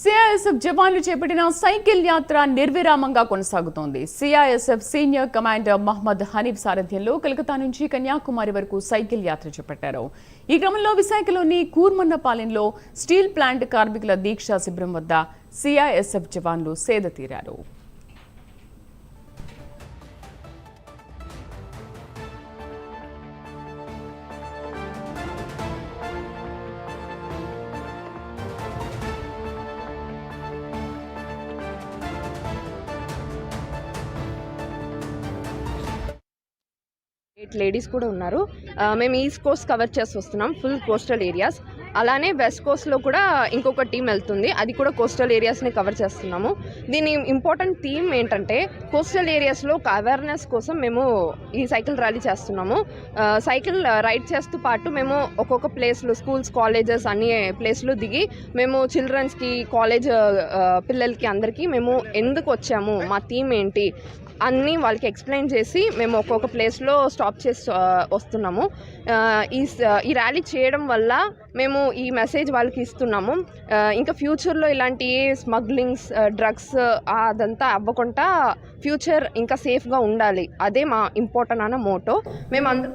CISF జవాన్లు చేపట్టిన cycle యాత్ర నిర్విరామంగా కొనసాగుతోంది. CISF senior commander Mohammad Hanif సారథ్యంలో కలకత్తా నుంచి కన్యాకుమారి వరకు సైకిల్ యాత్ర చేపట్టారు. ఈ క్రమంలో విశాఖలోని కూర్మన్నపాలెంలో స్టీల్ ప్లాంట్ కార్మికుల దీక్షా శిబిరం వద్ద సిఐఎస్ఎఫ్ జవాన్లు సేద తీరారు. ఎయిట్ లేడీస్ కూడా ఉన్నారు. మేము ఈస్ట్ కోస్ట్ కవర్ చేసి వస్తున్నాం ఫుల్ కోస్టల్ ఏరియాస్. అలానే వెస్ట్ కోస్ట్లో కూడా ఇంకొక టీం వెళ్తుంది అది కూడా కోస్టల్ ఏరియాస్ని కవర్ చేస్తున్నాము. దీని ఇంపార్టెంట్ థీమ్ ఏంటంటే కోస్టల్ ఏరియాస్లో ఒక అవేర్నెస్ కోసం మేము ఈ సైకిల్ ర్యాలీ చేస్తున్నాము. సైకిల్ రైడ్ చేస్తూ పాటు మేము ఒక్కొక్క ప్లేస్లో స్కూల్స్ కాలేజెస్ అన్ని ప్లేస్లు దిగి మేము చిల్డ్రన్స్కి కాలేజ్ పిల్లలకి అందరికీ మేము ఎందుకు వచ్చాము మా థీమ్ ఏంటి అన్నీ వాళ్ళకి ఎక్స్ప్లెయిన్ చేసి మేము ఒక్కొక్క ప్లేస్లో స్టాప్ చేసి వస్తున్నాము. ఈ ఈ ర్యాలీ చేయడం వల్ల మేము ఈ మెసేజ్ వాళ్ళకి ఇస్తున్నాము. ఇంకా ఫ్యూచర్లో ఇలాంటి స్మగ్లింగ్స్ డ్రగ్స్ అదంతా అవ్వకుండా ఫ్యూచర్ ఇంకా సేఫ్గా ఉండాలి. అదే మా ఇంపార్టెంట్ అన్న మోటో మేము అందరూ